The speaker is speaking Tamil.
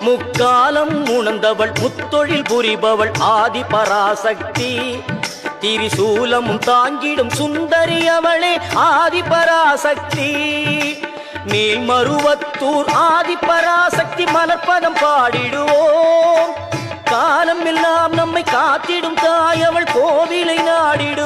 முக்காலம் உணர்ந்தவள் முத்தொழில் புரிபவள் ஆதி பராசக்தி. திரிசூலம் தாங்கிடும் சுந்தரி அவளே ஆதி ஆதிபராசக்தி மேல்மருவத்தூர் ஆதிபராசக்தி மலர்பதம் பாடிடுவோம். காலம் எல்லாம் நம்மை காத்திடும் தாயவள் கோவிலை நாடிடும்